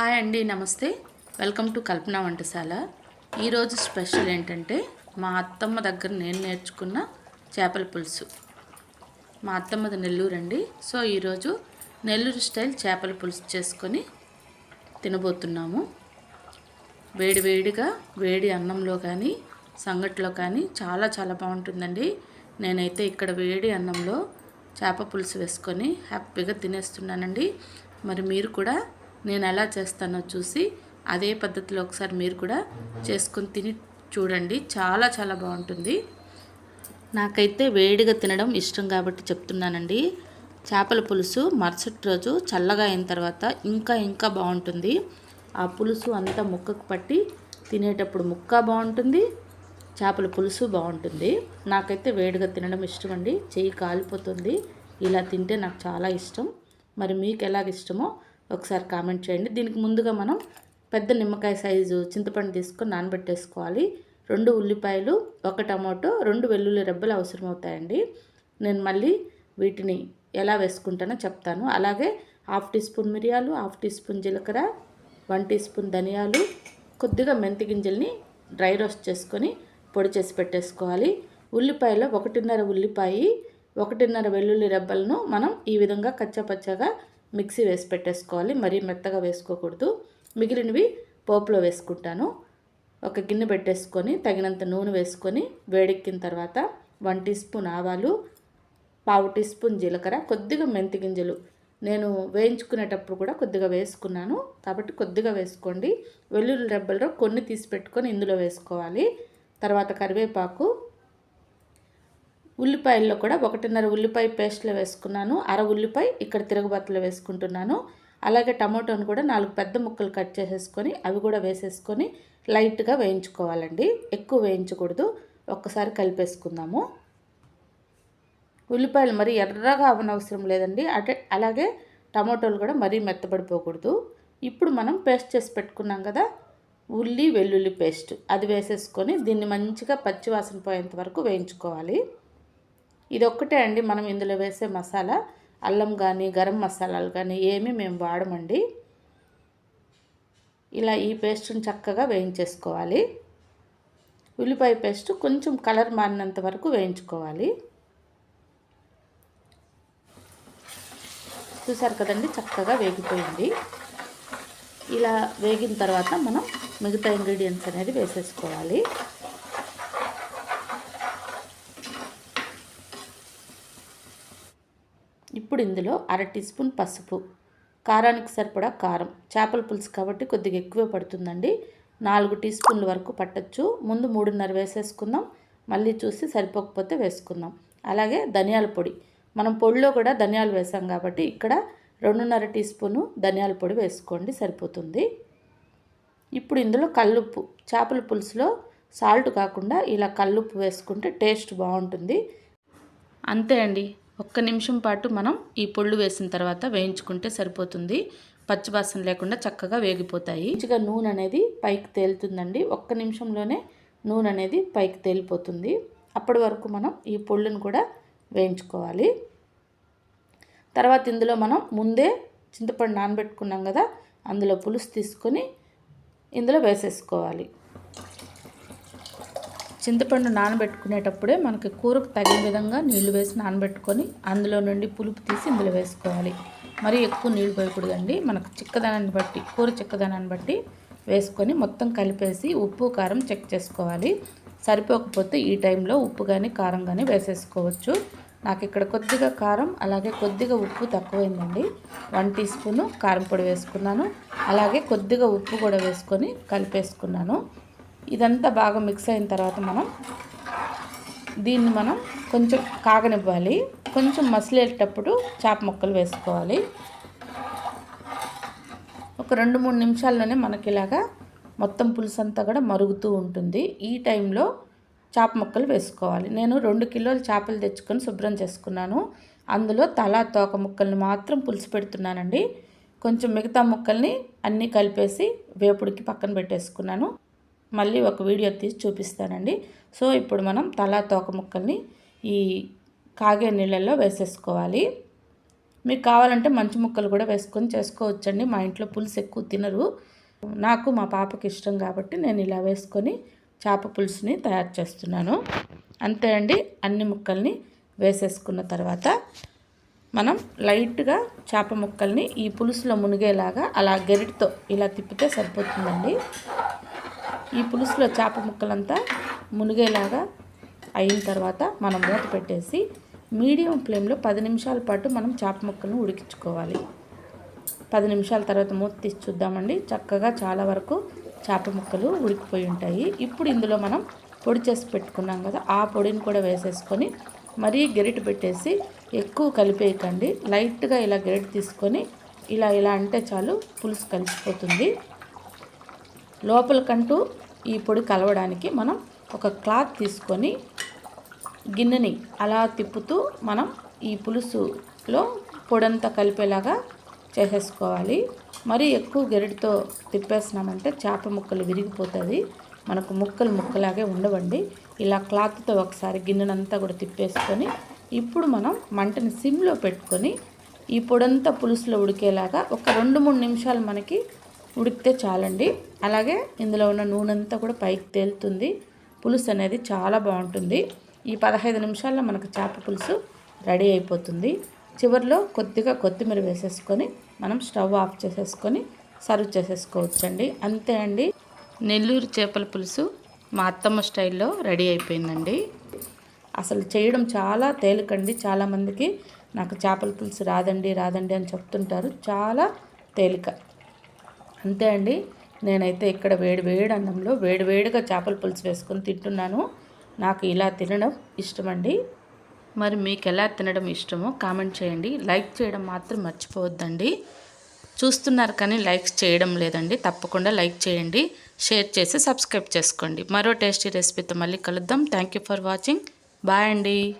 Hi అండి నమస్తే. Welcome to Kalpana వంటశాల. ఈరోజు స్పెషల్ ఏంటంటే మా అత్తమ్మ దగ్గర నేను నేర్చుకున్న చేపల పులుసు. మా అత్తమ్మది నెల్లూరు అండి. సో ఈరోజు నెల్లూరు స్టైల్ చేపల పులుసు చేసుకొని తినబోతున్నాము. వేడివేడిగా వేడి అన్నంలో కానీ సంగట్లో కానీ చాలా చాలా బాగుంటుందండి. నేనైతే ఇక్కడ వేడి అన్నంలో చేప పులుసు వేసుకొని హ్యాపీగా తినేస్తున్నానండి. మరి మీరు కూడా నేను ఎలా చేస్తానో చూసి అదే పద్ధతిలో ఒకసారి మీరు కూడా చేసుకొని తిని చూడండి. చాలా చాలా బాగుంటుంది. నాకైతే వేడిగా తినడం ఇష్టం కాబట్టి చెప్తున్నానండి. చేపల పులుసు మరుసటి రోజు చల్లగా అయిన తర్వాత ఇంకా ఇంకా బాగుంటుంది. ఆ పులుసు అంతా ముక్కకు పట్టి తినేటప్పుడు ముక్క బాగుంటుంది చేపల పులుసు బాగుంటుంది. నాకైతే వేడిగా తినడం ఇష్టం అండి చెయ్యి కాలిపోతుంది. ఇలా తింటే నాకు చాలా ఇష్టం. మరి మీకు ఎలాగ ఇష్టమో ఒకసారి కామెంట్ చేయండి. దీనికి ముందుగా మనం పెద్ద నిమ్మకాయ సైజు చింతపండు తీసుకొని నానబెట్టేసుకోవాలి. రెండు ఉల్లిపాయలు ఒక టమాటో రెండు వెల్లుల్లి రెబ్బలు అవసరమవుతాయండి. నేను మళ్ళీ వీటిని ఎలా వేసుకుంటానో చెప్తాను. అలాగే హాఫ్ టీ స్పూన్ మిరియాలు హాఫ్ టీ స్పూన్ జీలకర్ర వన్ టీ స్పూన్ ధనియాలు కొద్దిగా మెంతి గింజల్ని డ్రై రోస్ట్ చేసుకొని పొడి చేసి పెట్టేసుకోవాలి. ఉల్లిపాయలో ఒకటిన్నర ఉల్లిపాయ ఒకటిన్నర వెల్లుల్లి రెబ్బలను మనం ఈ విధంగా కచ్చపచ్చగా మిక్సీ వేసి పెట్టేసుకోవాలి. మరీ మెత్తగా వేసుకోకూడదు. మిగిలినవి పోపులో వేసుకుంటాను. ఒక గిన్నె పెట్టేసుకొని తగినంత నూనె వేసుకొని వేడెక్కిన తర్వాత వన్ టీ స్పూన్ ఆవాలు పావు టీ స్పూన్ జీలకర్ర కొద్దిగా మెంతి గింజలు. నేను వేయించుకునేటప్పుడు కూడా కొద్దిగా వేసుకున్నాను. కాబట్టి కొద్దిగా వేసుకోండి. వెల్లుల్లి రెబ్బల్లో కొన్ని తీసి పెట్టుకొని ఇందులో వేసుకోవాలి. తర్వాత కరివేపాకు ఉల్లిపాయల్లో కూడా ఒకటిన్నర ఉల్లిపాయ పేస్ట్లో వేసుకున్నాను అర ఉల్లిపాయ ఇక్కడ తిరగబాతులో వేసుకుంటున్నాను. అలాగే టమాటోను కూడా నాలుగు పెద్ద ముక్కలు కట్ చేసేసుకొని అవి కూడా వేసేసుకొని లైట్గా వేయించుకోవాలండి. ఎక్కువ వేయించకూడదు. ఒక్కసారి కలిపేసుకుందాము. ఉల్లిపాయలు మరీ ఎర్రగా అవనవసరం లేదండి. అటే అలాగే టమాటోలు కూడా మరీ మెత్తబడిపోకూడదు. ఇప్పుడు మనం పేస్ట్ చేసి పెట్టుకున్నాం కదా ఉల్లి వెల్లుల్లి పేస్ట్. అది వేసేసుకొని దీన్ని మంచిగా పచ్చివాసన పోయేంత వరకు వేయించుకోవాలి. ఇది ఒక్కటే అండి. మనం ఇందులో వేసే మసాలా అల్లం కానీ గరం మసాలాలు కానీ ఏమీ మేము వాడమండి. ఇలా ఈ పేస్ట్ని చక్కగా వేయించేసుకోవాలి. ఉల్లిపాయ పేస్ట్ కొంచెం కలర్ మారినంత వరకు వేయించుకోవాలి. చూసారు కదండి చక్కగా వేగిపోయింది. ఇలా వేగిన తర్వాత మనం మిగతా ఇంగ్రీడియంట్స్ అనేది వేసేసుకోవాలి. ఇప్పుడు ఇందులో అర టీ స్పూన్ పసుపు కారానికి సరిపడా కారం చేపల పులుసు కాబట్టి కొద్దిగా ఎక్కువే పడుతుందండి. నాలుగు టీ స్పూన్ల వరకు పట్టచ్చు. ముందు మూడున్నర వేసేసుకుందాం. మళ్ళీ చూసి సరిపోకపోతే వేసుకుందాం. అలాగే ధనియాల పొడి. మనం పొడిలో కూడా ధనియాలు వేసాం కాబట్టి ఇక్కడ రెండున్నర టీ స్పూను ధనియాల పొడి వేసుకోండి సరిపోతుంది. ఇప్పుడు ఇందులో కల్లుప్పు. చేపల పులుసులో సాల్ట్ కాకుండా ఇలా కల్లుప్పు వేసుకుంటే టేస్ట్ బాగుంటుంది. అంతే అండి. ఒక్క నిమిషం పాటు మనం ఈ పొళ్ళు వేసిన తర్వాత వేయించుకుంటే సరిపోతుంది. పచ్చివాసన లేకుండా చక్కగా వేగిపోతాయి. మంచిగా నూనె అనేది పైకి తేలుతుందండి. ఒక్క నిమిషంలోనే నూనె అనేది పైకి తేలిపోతుంది. అప్పటి వరకు మనం ఈ పొళ్ళును కూడా వేయించుకోవాలి. తర్వాత ఇందులో మనం ముందే చింతపండు నానబెట్టుకున్నాం కదా అందులో పులుసు తీసుకొని ఇందులో వేసేసుకోవాలి. చింతపండు నానబెట్టుకునేటప్పుడే మనకి కూరకు తగిన విధంగా నీళ్ళు వేసి నానబెట్టుకొని అందులో నుండి పులుపు తీసి ఇందులో వేసుకోవాలి. మరీ ఎక్కువ నీళ్ళు పోయకూడదండి. మనకు చిక్కదనాన్ని బట్టి కూర చిక్కదనాన్ని బట్టి వేసుకొని మొత్తం కలిపేసి ఉప్పు కారం చెక్ చేసుకోవాలి. సరిపోకపోతే ఈ టైంలో ఉప్పు కానీ కారం కానీ వేసేసుకోవచ్చు. నాకు ఇక్కడ కొద్దిగా కారం అలాగే కొద్దిగా ఉప్పు తక్కువైందండి. వన్ టీ స్పూను కారం పొడి వేసుకున్నాను. అలాగే కొద్దిగా ఉప్పు కూడా వేసుకొని కలిపేసుకున్నాను. ఇదంతా బాగా మిక్స్ అయిన తర్వాత మనం దీన్ని మనం కొంచెం కాగనివ్వాలి. కొంచెం మసిలేటప్పుడు చేప ముక్కలు వేసుకోవాలి. ఒక రెండు మూడు నిమిషాల్లోనే మనకి ఇలాగా మొత్తం పులుసు అంతా కూడా మరుగుతూ ఉంటుంది. ఈ టైంలో చేప ముక్కలు వేసుకోవాలి. నేను రెండు కిలోలు చేపలు తెచ్చుకొని శుభ్రం చేసుకున్నాను. అందులో తల తోక ముక్కల్ని మాత్రం పులుసు పెడుతున్నానండి. కొంచెం మిగతా ముక్కల్ని అన్నీ కలిపేసి వేపుడికి పక్కన పెట్టేసుకున్నాను. మళ్ళీ ఒక వీడియో తీసి చూపిస్తానండి. సో ఇప్పుడు మనం తలా తోక ముక్కల్ని ఈ కాగే నీళ్ళల్లో వేసేసుకోవాలి. మీకు కావాలంటే మంచి ముక్కలు కూడా వేసుకొని చేసుకోవచ్చండి. మా ఇంట్లో పులుసు ఎక్కువ తినరు. నాకు మా పాపకి ఇష్టం కాబట్టి నేను ఇలా వేసుకొని చేప పులుసుని తయారు చేస్తున్నాను. అంతే అండి. అన్ని ముక్కల్ని వేసేసుకున్న తర్వాత మనం లైట్గా చేప ముక్కల్ని ఈ పులుసులో మునిగేలాగా అలా గెరిటితో ఇలా తిప్పితే సరిపోతుందండి. ఈ పులుసులో చేప ముక్కలంతా మునిగేలాగా అయిన తర్వాత మనం మూత పెట్టేసి మీడియం ఫ్లేమ్లో పది నిమిషాల పాటు మనం చేప ముక్కలను ఉడికించుకోవాలి. పది నిమిషాల తర్వాత మూత తీసి చూద్దామండి. చక్కగా చాలా వరకు చేప ముక్కలు ఉడికిపోయి ఉంటాయి. ఇప్పుడు ఇందులో మనం పొడి చేసి పెట్టుకున్నాం కదా ఆ పొడిని కూడా వేసేసుకొని మరీ గెరిట పెట్టేసి ఎక్కువ కలిపేయకండి. లైట్గా ఇలా గెరిట తీసుకొని ఇలా ఇలా అంటే చాలు పులుసు కలిసిపోతుంది. లోపలికంటూ ఈ పొడి కలవడానికి మనం ఒక క్లాత్ తీసుకొని గిన్నెని అలా తిప్పుతూ మనం ఈ పులుసులో పొడంతా కలిపేలాగా చేసేసుకోవాలి. మరి ఎక్కువ గెరిటితో తిప్పేసినామంటే చేప ముక్కలు విరిగిపోతుంది మనకు ముక్కలు ముక్కలాగే ఉండవండి. ఇలా క్లాత్తో ఒకసారి గిన్నెనంతా కూడా తిప్పేసుకొని ఇప్పుడు మనం మంటని సిమ్లో పెట్టుకొని ఈ పొడంతా పులుసులో ఉడికేలాగా ఒక రెండు మూడు నిమిషాలు మనకి ఉడికితే చాలండి. అలాగే ఇందులో ఉన్న నూనె అంతా కూడా పైకి తేలుతుంది. పులుసు అనేది చాలా బాగుంటుంది. ఈ పదహైదు నిమిషాల్లో మనకు చేప పులుసు రెడీ అయిపోతుంది. చివరిలో కొద్దిగా కొత్తిమీర వేసేసుకొని మనం స్టవ్ ఆఫ్ చేసేసుకొని సర్వ్ చేసేసుకోవచ్చండి. అంతే అండి. నెల్లూరు చేపల పులుసు మా అత్తమ్మ స్టైల్లో రెడీ అయిపోయిందండి. అసలు చేయడం చాలా తేలికండి. చాలామందికి నాకు చేపల పులుసు రాదండి రాదండి అని చెప్తుంటారు. చాలా తేలిక. అంతే అండి. నేనైతే ఇక్కడ వేడి వేడి అన్నంలో వేడి వేడిగా చేపల పులుసు వేసుకొని తింటున్నాను. నాకు ఇలా తినడం ఇష్టమండి. మరి మీకు ఎలా తినడం ఇష్టమో కామెంట్ చేయండి. లైక్ చేయడం మాత్రం మర్చిపోవద్దండి. చూస్తున్నారు కానీ లైక్స్ చేయడం లేదండి. తప్పకుండా లైక్ చేయండి. షేర్ చేసి సబ్స్క్రైబ్ చేసుకోండి. మరో టేస్టీ రెసిపీతో మళ్ళీ కలుద్దాం. Thank you for watching. Bye అండి.